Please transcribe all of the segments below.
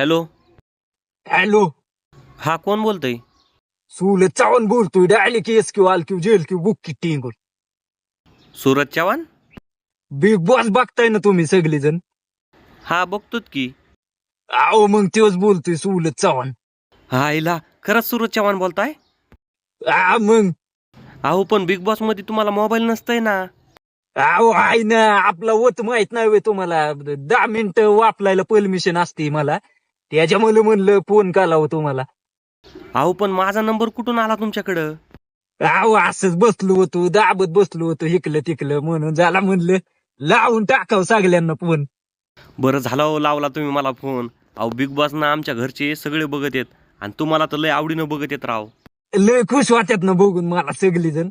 Hello. Hello. हा कोण बोलतोय? सुल चावून बोलतोय डायली केस किंवा आल किंवा जेल किंवा बुक की टिंगून सूरज चव्हाण? बिग बॉस बघताय ना तुम्ही सगळे जण हा बघतोत की. अहो मग तेच बोलतोय सुलत चव्हाण. हा इला खरंच सूरज चव्हाण बोलताय? आ मग. अहो पण बिग बॉसमध्ये तुम्हाला मोबाईल नसतंय ना. अहो आहे ना आपला वत माहीत नाही होय तुम्हाला. दहा मिनिटं वापरायला परमिशन असते मला. त्याच्यामुळे म्हणलं फोन करावं तुम्हाला? अहो पण माझा नंबर कुठून आला तुमच्याकडं? अहो असंच बसलो होतो दाबत बसलो होतो इकलं तिकलं म्हणून झाला म्हणलं लावून टाकावं सगळ्यांना फोन. बरं झालं हो लावला तुम्ही मला फोन. अहो बिग बॉस ना आमच्या घरचे सगळे बघत येत आणि तुम्हाला तर लय आवडीनं बघत येत राव. लय खुश वाटत ना बघून मला सगळी जण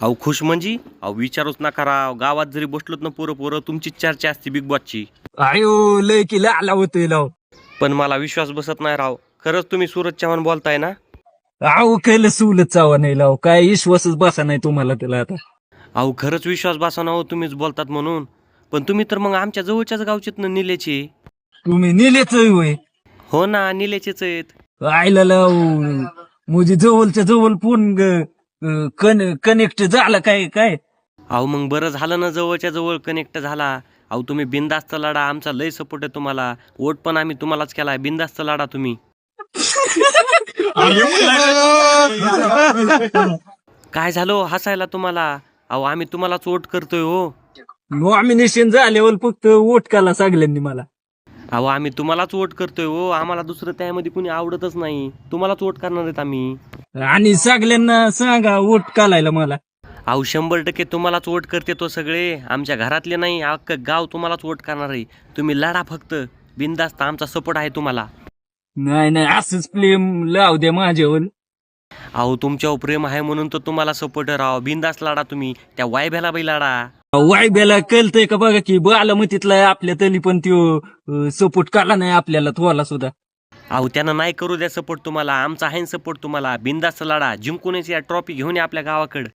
अहो खुश म्हणजे? अहो विचारूच नका राव. गावात जरी बसलोत ना पोरं पोरं तुमचीच चर्चा असते बिग बॉसची अयो लय की आला होतोय लाव पण मला विश्वास बसत नाही राव. खरंच तुम्ही सूरज चव्हाण बोलताय ना? अहो केलं सुलत चावा नाही लाव काय विश्वासच बसा नाही तुम्हाला त्याला आता. अहो खरंच विश्वास बसवणार हो तुम्हीच बोलतात म्हणून. पण तुम्ही तर मग आमच्या जवळच्याच गावचेत ना निलेचे? तुम्ही नेलेच होय. हो ना निलेचेच आहेत. आयला लाव. म्हणजे जवळच्या जवळ फोन कनेक्ट झाला काय काय? अहो मग बरं झालं ना जवळच्या जवळ कनेक्ट झाला. अहो तुम्ही बिंदास्त लढा आमचा लय सपोर्ट आहे तुम्हाला. वोट पण आम्ही तुम्हालाच केलाय. बिंदास्त लढा तुम्ही. काय झालं हो? हसायला तुम्हाला? अहो आम्ही तुम्हालाच वोट करतोय हो. नॉमिनेशन झाल्यावर फक्त वोट काला सगळ्यांनी मला. अहो आम्ही तुम्हालाच वोट करतोय हो. आम्हाला दुसरं त्यामध्ये कुणी आवडतच नाही. तुम्हालाच वोट करणार आहेत आम्ही. आणि सगळ्यांना सांगा वोट कालायला मला. अहो शंभर टक्के तुम्हालाच वोट करते तो सगळे. आमच्या घरातले नाही अख्खं गाव तुम्हालाच वोट करणार. आहे तुम्ही लढा फक्त. बिंदास्त आमचा सपोर्ट आहे तुम्हाला. नाही नाही असंच प्लेम लाव द्या माझ्यावर. अहो तुमच्यावर प्रेम आहे म्हणून तर तुम्हाला सपोर्ट राव. बिंदास लढा तुम्ही. त्या वायब्याला बाई लढा. वायब्याला कळतंय का बघा की बालमतीतला आपल्या तरी पण त्यो सपोर्ट काला नाही आपल्याला थोला सुद्धा. अहो त्यांना नाही करू द्या सपोर्ट तुम्हाला. आमचा आहे सपोर्ट तुम्हाला. बिंदास लढा. जिंकूनच या ट्रॉफी घेऊन या आपल्या गावाकडं.